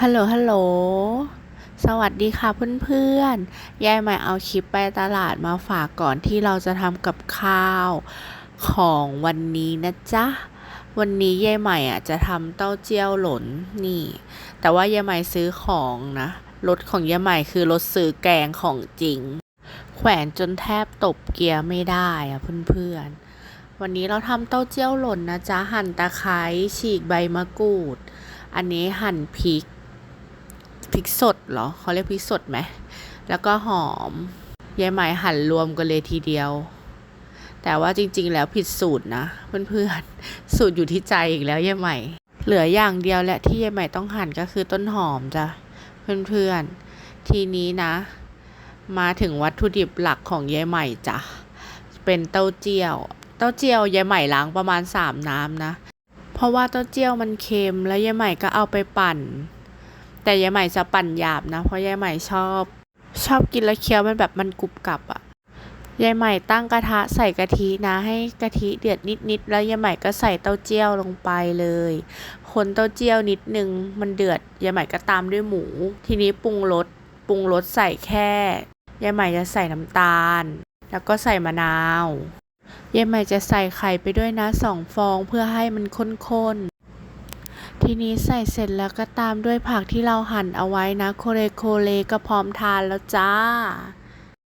ฮัลโหล ฮัลโหล สวัสดีค่ะเพื่อนๆ ยายใหม่เอาคลิปไปตลาดมาฝากก่อนที่เราจะทำกับข้าวของวันนี้นะจ๊ะ วันนี้ยายใหม่อะจะทำเต้าเจี้ยวหลนนี่ แต่ว่ายายใหม่ซื้อของนะรถของยายใหม่คือรถซื้อแกงของจริง แขวนจนแทบตบเกียร์ไม่ได้อะเพื่อนๆ วันนี้เราทำเต้าเจี้ยวหล่นนะจ๊ะ หั่นตะไคร้ฉีกใบมะกรูด อันนี้หั่นพริก พริกสดเหรอเขาเรียกพริกสดไหมแล้วก็หอมยายไหมหั่นรวมกันเลยทีเดียว แต่ว่าจริง ๆ แล้วผิดสูตรนะเพื่อนๆสูตรอยู่ที่ใจอีกแล้วยายใหม่เหลืออย่างเดียวแหละที่ยายใหม่ต้องหั่นก็คือต้นหอมจ้ะเพื่อนๆ ทีนี้นะ มาถึงวัตถุดิบหลักของยายใหม่จ้ะเป็นเต้าเจี้ยว เต้าเจี้ยวยายใหม่ล้างประมาณสามน้ำนะ เพราะว่าเต้าเจี้ยวมันเค็มแล้วยายใหม่ก็เอาไปปั่น แต่ยายใหม่จะปั่นหยาบนะ เพราะยายใหม่ชอบ ชอบกินแล้วเคี้ยวมันแบบมันกรุบกรับอะยายใหม่ตั้งกระทะใส่กะทินะ ให้กะทิเดือดนิดๆแล้วยายใหม่ก็ใส่เต้าเจี้ยวลงไปเลย คนเต้าเจี้ยวนิดนึงมันเดือดยายใหม่ก็ตามด้วยหมู ทีนี้ปรุงรสปรุงรสใส่แค่ยายใหม่จะใส่น้ำตาล แล้วก็ใส่มะนาวยายใหม่จะใส่ไข่ไปด้วยนะสองฟองเพื่อให้มันข้น ทีนี้ใส่เสร็จแล้วก็ตามด้วยผักที่เราหั่นเอาไว้นะ โคเรโคเลก็พร้อมทานแล้วจ้า